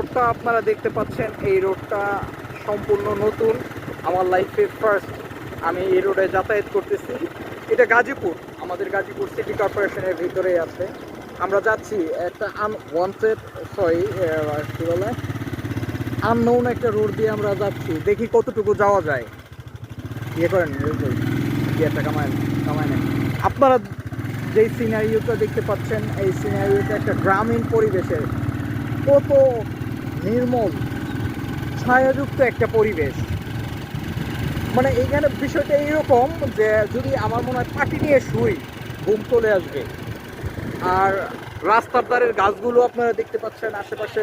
রোডটা আপনারা দেখতে পাচ্ছেন, এই রোডটা সম্পূর্ণ নতুন। আমার লাইফে ফার্স্ট আমি এই রোডে যাতায়াত করতেছি। এটা গাজীপুর, আমাদের গাজীপুর সিটি কর্পোরেশনের ভিতরেই আছে। আমরা যাচ্ছি একটা আনওয়ান্টেড সরি কী বলে? আননোন একটা রোড দিয়ে আমরা যাচ্ছি। দেখি কতটুকু যাওয়া যায়। ইয়ে করেন ইয়েটা কামায় কামায় নেন। আপনারা যেই সিনারিওটা দেখতে পাচ্ছেন, এই সিনারিওটা একটা গ্রামীণ পরিবেশের। কত নির্মল, ছায়াযুক্ত একটা পরিবেশ। মানে এইখানে বিষয়টা এইরকম যে যদি আমার মনে হয় পাটি নিয়ে শুই, ঘুম চলে আসবে। আর রাস্তার ধারের গাছগুলো আপনারা দেখতে পাচ্ছেন, আশেপাশে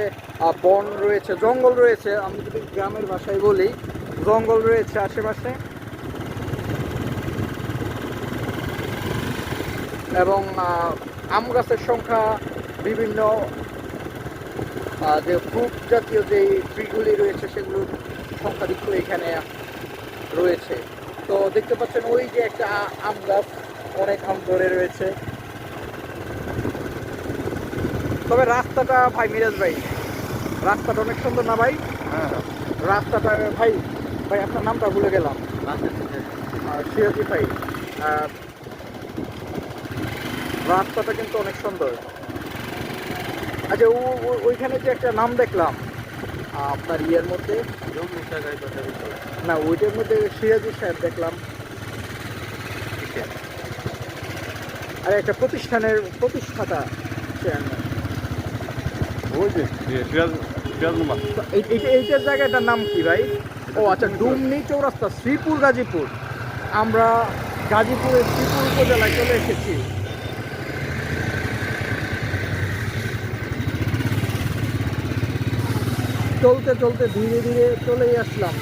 বন রয়েছে, জঙ্গল রয়েছে। আমি যদি গ্রামের ভাষায় বলি, জঙ্গল রয়েছে আশেপাশে। এবং আম গাছের সংখ্যা বিভিন্ন যে ফ্রুট জাতীয় যে ট্রিগুলি রয়েছে সেগুলোর সংখ্যাধিক্য এখানে রয়েছে। তো দেখতে পাচ্ছেন ওই যে একটা আম গাছ অনেক আম ধরে রয়েছে। তবে রাস্তাটা ভাই মিরাজ ভাই রাস্তাটা অনেক সুন্দর না ভাই? হ্যাঁ। রাস্তাটা ভাই ভাই আপনার নামটা ভুলে গেলাম। সিরাজি ভাই। রাস্তাটা কিন্তু অনেক সুন্দর। আচ্ছা ও- ওইখানে যে একটা নাম দেখলাম আপনার ইয়ের মধ্যে? না ওইটার মধ্যে সিরাজি সাহেব দেখলাম। আর একটা প্রতিষ্ঠানের প্রতিষ্ঠাতা চেয়ারম্যান। ওই যে ইয়ে, এইটার জায়গাটার নাম কি ভাই? ও আচ্ছা ডুমনি চৌরাস্তা শ্রীপুর গাজীপুর। আমরা গাজীপুরের শ্রীপুর উপজেলায় চলে এসেছি। চলতে চলতে ধীরে ধীরে চলেই আসলাম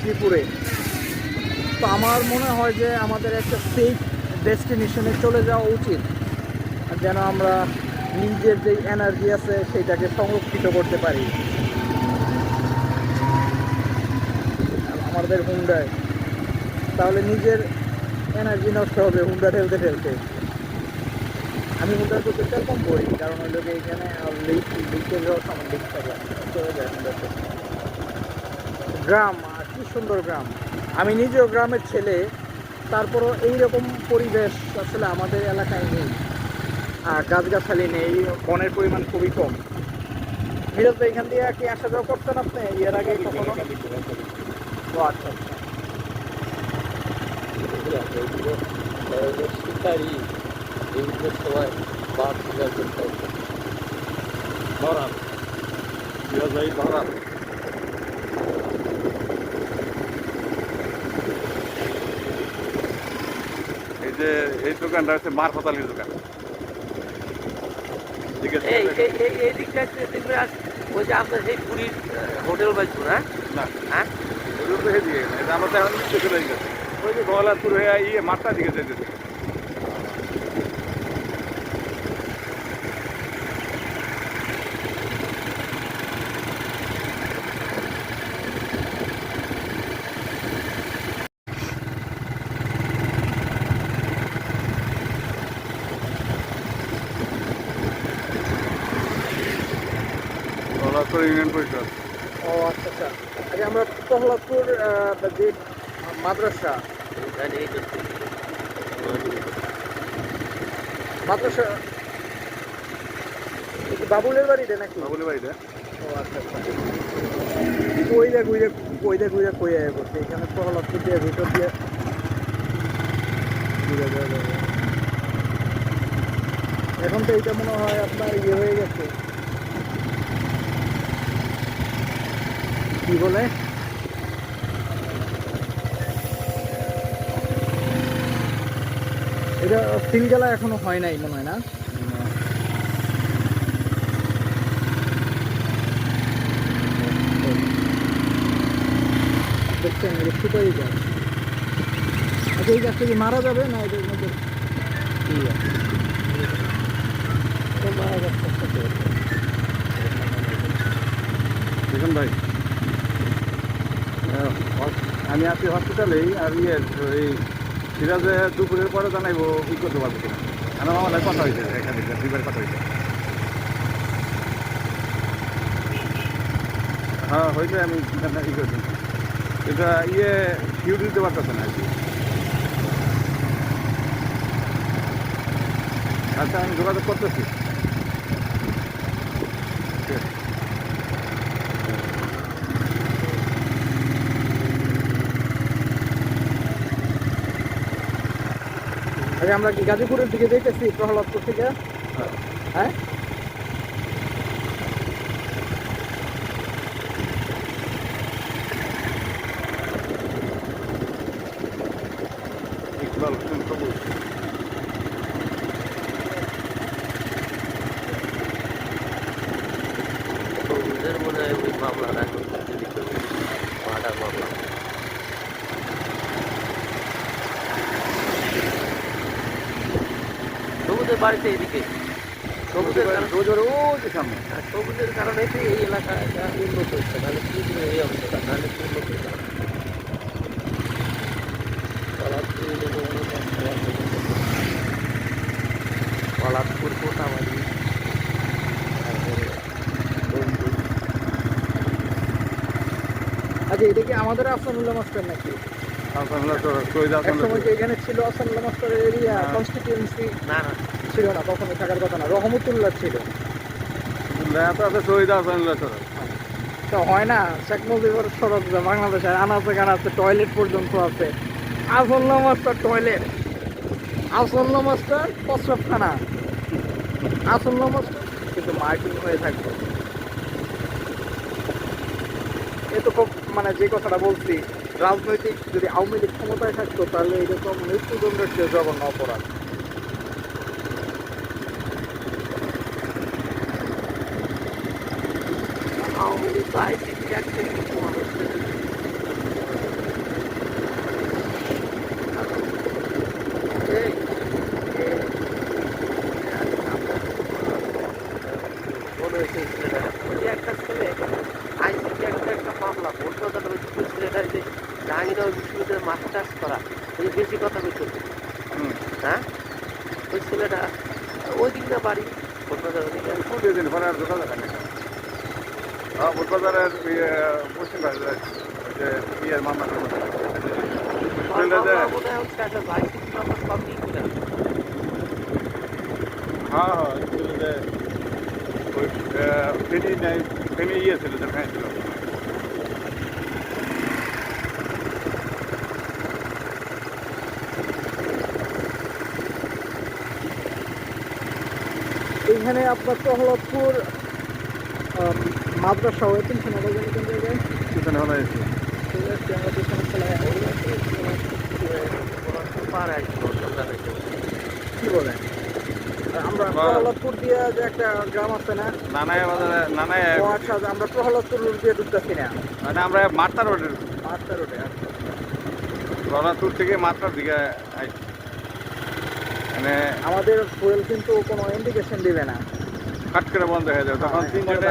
শ্রীপুরে তো আমার মনে হয় যে আমাদের একটা সেফ ডেস্টিনেশনে চলে যাওয়া উচিত। যেন আমরা নিজের যে এনার্জি আছে সেটাকে সংরক্ষিত করতে পারি। আমাদের হুন্ডায় তাহলে নিজের এনার্জি নষ্ট হবে হুন্ডা ঠেলতে ঠেলতে। আমি হুন্ডার প্রতি তেল কম করি কারণ ওই লোকে এখানে লিক লিকের সময় যায় গ্রাম কি সুন্দর গ্রাম আমি নিজেও গ্রামের ছেলে তারপরও এইরকম পরিবেশ আসলে আমাদের এলাকায় নেই আর গাছগাছালি নেই বনের পরিমাণ খুবই কম ভাই এখান দিয়ে কি আসা যাওয়া করতেন আপনি এর আগে কখনো ও আচ্ছা আচ্ছা এইগুলো সবাই বাদ শিকার করতে হবে সিরাজ ভাই ধরান এই যে এই দোকানটা হচ্ছে মার পাতালির দোকান। ঠিক আছে এই দিকটা ওই যে আপনার সেই পুরীর হোটেল বাইছো না? হ্যাঁ? তো হেদিকে এটা আমাদের এখন চলে গেছে। ওই যে গলাপুর হয়ে ইয়ে মাঠটা দিকে যেতেছে ও আচ্ছা আচ্ছা। আচ্ছা আমরা প্রহ্লাদপুর যে মাদ্রাসা মাদ্রাসা এই বাবুলের বাড়িতে নাকি? ও আচ্ছা আচ্ছা। কই আয় করছে এখানে প্রহ্লাদপুর দিয়ে ভিতর দিয়ে। এখন তো এইটা মনে হয় আপনার ইয়ে হয়ে গেছে। কি বলে? এটা সিলগালা এখনও হয় নাই মনে হয় না? দেখছেন সুপারি গাছ। আচ্ছা এই গাছটা কি মারা যাবে না এটার মধ্যে? ঠিক আছে? মারা যাচ্ছে। দেখুন ভাই আমি আছি হসপিটালেই আর ইয়ে এই সিরাজে দুপুরের পরে জানাইবো ই করতে পারব কিনা। আমার আমার কথা হয়েছে এখানে দুইবার কথা হয়েছে হ্যাঁ হয়েছে আমি ই করে দিই এটা ইয়ে শিউর দিতে পারতেছে না আর কি। আচ্ছা আমি যোগাযোগ করতেছি। আগে আমরা কি গাজীপুরের দিকে যেতেছি প্রহ্লাদপুর থেকে? হ্যাঁ। হ্যাঁ? ইকবাল হোসেন সবুজ সবুজের মনে হয় ওই মামলাটা এখন মার্ডার মামলা সবুজের বাড়িতে এদিকে। সবুজের সামনে। সবুজের কারণে এই এলাকাটা উন্নত হচ্ছে নাহলে কি এই অবস্থা? নাহলে উন্নত পলাশপুর এলাকা কোটাবাড়ি। আচ্ছা এটা কি আমাদের আসানুল্লাহ মাস্টার নাকি? আসানুল্লাহ এখানে ছিল আসানুল্লাহ মাস্টারের এরিয়া। কনস্টিটিউয়েন্সি না না। ছিল না কখনো থাকার কথা না রহমতুল্লাহ ছিল। তো হয় না শেখ মুজিবুর সড়ক যে বাংলাদেশের আনাচে কানাচে টয়লেট পর্যন্ত আছে। আসল্লা মাস্টার টয়লেট। আসল্লা মাস্টার প্রস্রাবখানা। আসল্লা মাস্টার কিন্তু মার্কিং হয়ে থাকতো এ তো খুব মানে যে কথাটা বলছি রাজনৈতিক যদি আওয়ামী লীগ ক্ষমতায় থাকতো তাহলে এরকম মৃত্যুদণ্ডের চেয়ে জঘন্য অপরাধ। আওয়ামী লীগ তো আইসিসি একটা কিছু মানুষ এই, এ, মনে হয়েছে এই ছেলেটা, ওই যে একটা ছেলে আইসিসি একটা একটা মামলা বলতে কথা ওই ছোট ছেলেটা যে জাহাঙ্গীরনগর বিশ্ববিদ্যালয়ের মাস্টার্স করা ওই যে বেশি কথা বলছে হ্যাঁ ওই ছেলেটা ওই দিক না বাড়ি কোথাও ওদিকে কোথায় দিন পরে আর যোগাযোগ হয় না ইয়ে পশ্চিম যে ইয়ের মামলা হ্যাঁ হ্যাঁ ছেলেটা ওই ফেনি ইয়ে যে ফ্যান ছিল। আপনার প্রহ্লাদপুর আম, মাদ্রাসা ওয়েটিং শোনা যায় কোন জায়গায় পিছনে হলো এসে কি বলেন আমরা দিয়ে যে একটা গ্রাম আছে না নানায় নানায় আচ্ছা আমরা প্রহ্লাদপুর রোড দিয়ে ঢুকতেছি না। মানে আমরা মাত্রা আটটা রোডে আচ্ছা। রনাতুর থেকে মাত্রার দিকে আইছি মানে আমাদের ফুয়েল কিন্তু কোনো ইন্ডিকেশন দিবে না। ফাট করে বন্ধ হয়ে যাবে তখন পরে তিনজনে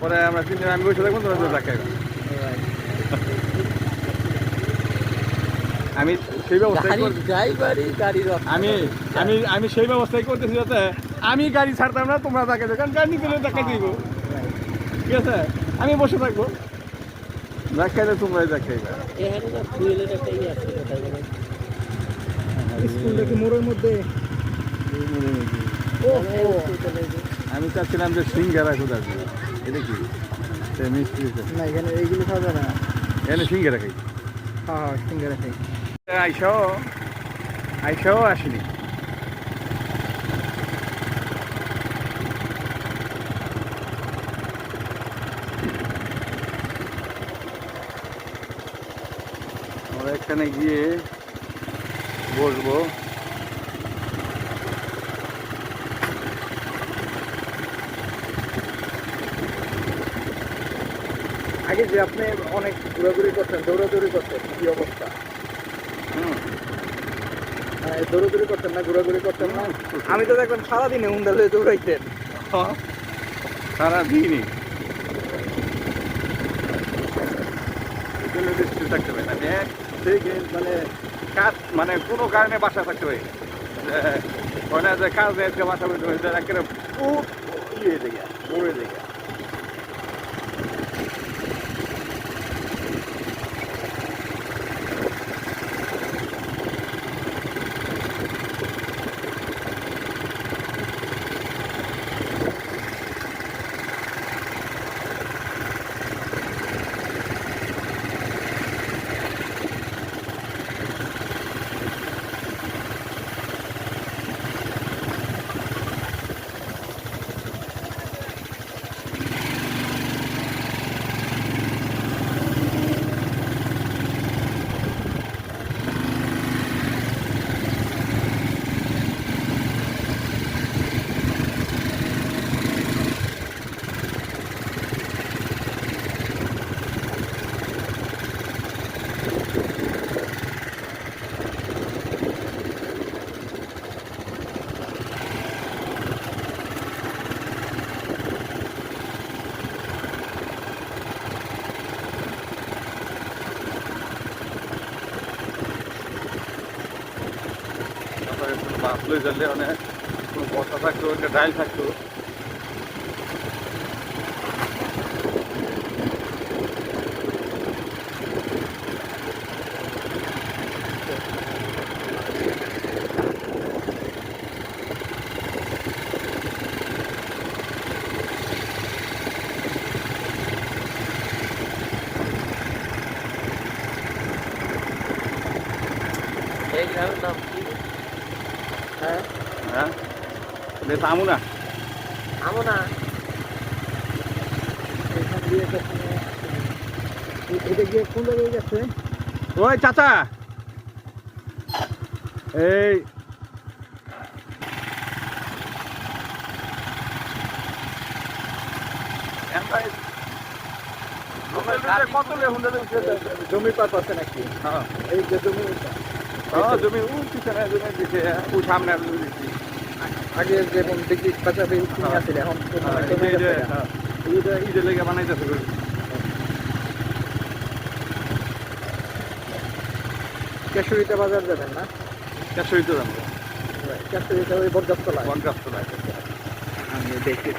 পরে আমরা তিনজনে আমি বসে থাকব তোমরা দেখাই আমি সেই গাড়ির আমি আমি আমি সেই ব্যবস্থাই করতেছি যাতে আমি গাড়ি ছাড়তাম না তোমরা দেখা যাবে কারণ গাড়ি নিতে দেখা দিব ঠিক আছে? আমি বসে থাকব। দেখাইলে তোমরাই দেখাইবে এখানে না ফুয়েলের একটা ইয়ে আছে কোথায় যেন। স্কুলটা কি মোড়ের মধ্যে? ও ও। আমি চাচ্ছিলাম যে সিঙ্গারা কোথায় আছে এটা কি? মিষ্টি না এখানে এইগুলো খাওয়া যাবে না। এখানে সিঙ্গারা খাই। হ্যাঁ হ্যাঁ সিঙ্গারা খাই। আইসাও আইসাও আসিনি। আমরা এখানে গিয়ে বসবো। আগে যে আপনি অনেক ঘোরাঘুরি করতেন দৌড়াদৌড়ি করতেন কি অবস্থা? হুম। হ্যাঁ, দৌড়াদৌড়ি করতেন না ঘোরাঘুরি করতেন না? আমি তো দেখলাম সারাদিনে উন্ডাল হয়ে দৌড়াইতেন সারাদিনই থাকতে না। এক মানে কাজ মানে কোনো কারণে বাসা থাকতে হয় না। যে কাজ আজকে বাসা করতে হবে একেবারে খুব ইয়ে দেখে পড়ে দেখে বাস লই যালে অনেক কোনো বসা থাকতো একটা ডাইল থাকতো এই গ্রামের নাম কি হ্যাঁ হ্যাঁ আমু না। আমো না। দিয়ে এটা গিয়ে কোন জায়গায় গেছে ওই চাচা। এই। কত জমি পাত আছে নাকি? হ্যাঁ। এই যে জমি হ্যাঁ, জমি উ পিছনে জমি দিছে। উ সামনে দিছি। আগে যেমন দেখি কিনে হ্যাঁ। আসলে এখন তো হ্যাঁ, হয় ঈদের লেগে বানাইতেছে করে। কেশরীতে বাজার যাবেন না? কেশরীতে যাবেন দাম কেশরীতে ওই বরগাছতলায়। পঞ্চাশ আমি দেখি